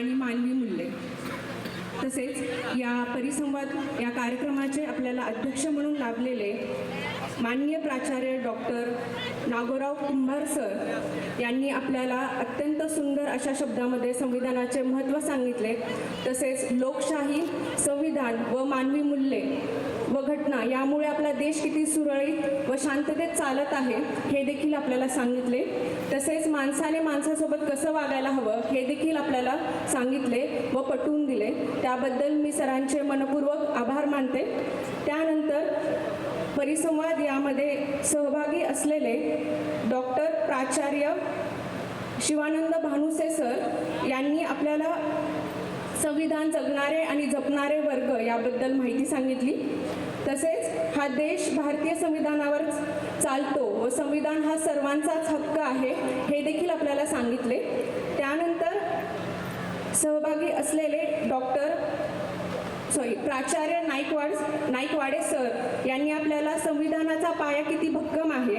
आणि मानवी मूल्ये. तसेच या परिसंवाद या कार्यक्रमाचे आपल्याला अध्यक्ष म्हणून लाभलेले माननीय प्राचार्य डॉक्टर नागोराव कुंभार सर यांनी आपल्याला अत्यंत सुंदर अशा शब्दामध्ये संविधानाचे महत्त्व सांगितले. तसेच लोकशाही संविधान व मानवी मूल्ये व घटना यामुळे आपला देश किती सुरळीत व शांततेत चालत आहे हे देखील आपल्याला सांगितले. तसेच माणसाने माणसासोबत कसं वागायला हवं हे देखील आपल्याला सांगितले व पटवून दिले. त्याबद्दल मी सरांचे मनपूर्वक आभार मानते. त्यानंतर परिसंवाद यामध्ये सहभागी असलेले डॉक्टर प्राचार्य शिवानंद भानुसे सर यांनी आपल्याला संविधान जगणारे आणि जपणारे वर्ग याबद्दल माहिती सांगितली. तसेच हा देश भारतीय संविधानावर चालतो व संविधान हा सर्वांचाच हक्क आहे हे देखील आपल्याला सांगितले. त्यानंतर सहभागी असलेले डॉक्टर सॉरी प्राचार्य नाईकवाड नाईकवाडे सर यांनी आपल्याला संविधानाचा पाया किती भक्कम आहे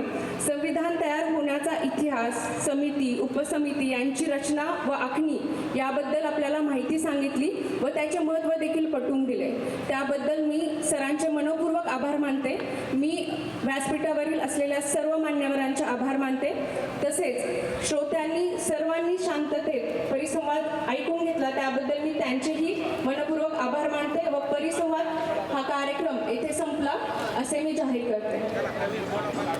संविधान तयार होण्याचा इतिहास समिती उपसमिती यांची रचना व आखणी याबद्दल आपल्याला माहिती सांगितली व त्याचे महत्त्व देखील पटवून दिले. त्याबद्दल मी सरांचे मनपूर्वक आभार मानते. मी व्यासपीठावरील असलेल्या सर्व मान्यवरांचे आभार मानते. तसेच श्रोत्यांनी सर्वांनी शांततेत परिसंवाद ऐकून घेतला त्याबद्दल मी त्यांचेही मनपूर्वक आभार मानते व परिसंवाद हा कार्यक्रम येथे संपला असे मी जाहीर करते.